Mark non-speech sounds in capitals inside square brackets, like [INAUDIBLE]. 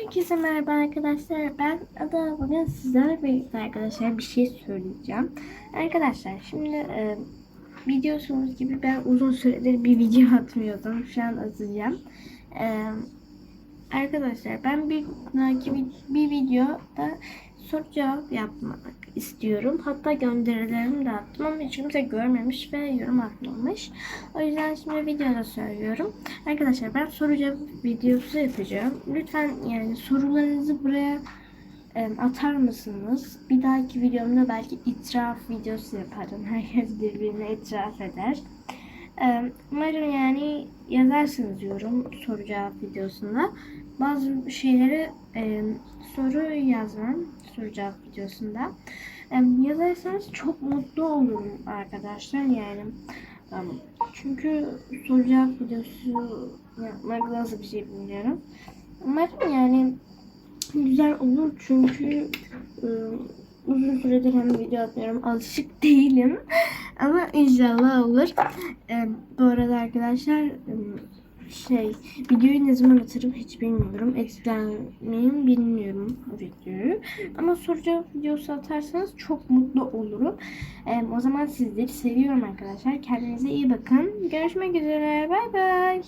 Herkese merhaba arkadaşlar. Ben Ada. Bugün sizlerle birlikte arkadaşlar bir şey söyleyeceğim. Arkadaşlar şimdi e, biliyorsunuz gibi ben uzun süredir bir video [LAUGHS] atmıyordum. Şu an atacağım. E, arkadaşlar ben bir bir, bir videoda soru cevap yapmak istiyorum. Hatta gönderilerimi de attım ama hiç kimse görmemiş ve yorum atmamış. O yüzden şimdi videoda söylüyorum. Arkadaşlar ben soru cevap videosu yapacağım. Lütfen yani sorularınızı buraya atar mısınız? Bir dahaki videomda belki itiraf videosu yaparım. [LAUGHS] Herkes birbirine itiraf eder. Umarım yani yazarsınız yorum soru cevap videosunda. Bazı şeyleri soru yazmam soru cevap videosunda. Yazarsanız çok mutlu olurum arkadaşlar yani. Çünkü soru cevap videosu yapmak nasıl bir şey bilmiyorum. Umarım yani güzel olur çünkü uzun süredir hem video atmıyorum alışık değilim ama inşallah olur. E, bu arada arkadaşlar şey videoyu ne zaman atarım hiç bilmiyorum. Editler miyim bilmiyorum videoyu. Ama soru cevap videosu atarsanız çok mutlu olurum. E, o zaman sizleri seviyorum arkadaşlar. Kendinize iyi bakın. Görüşmek üzere. Bay bay.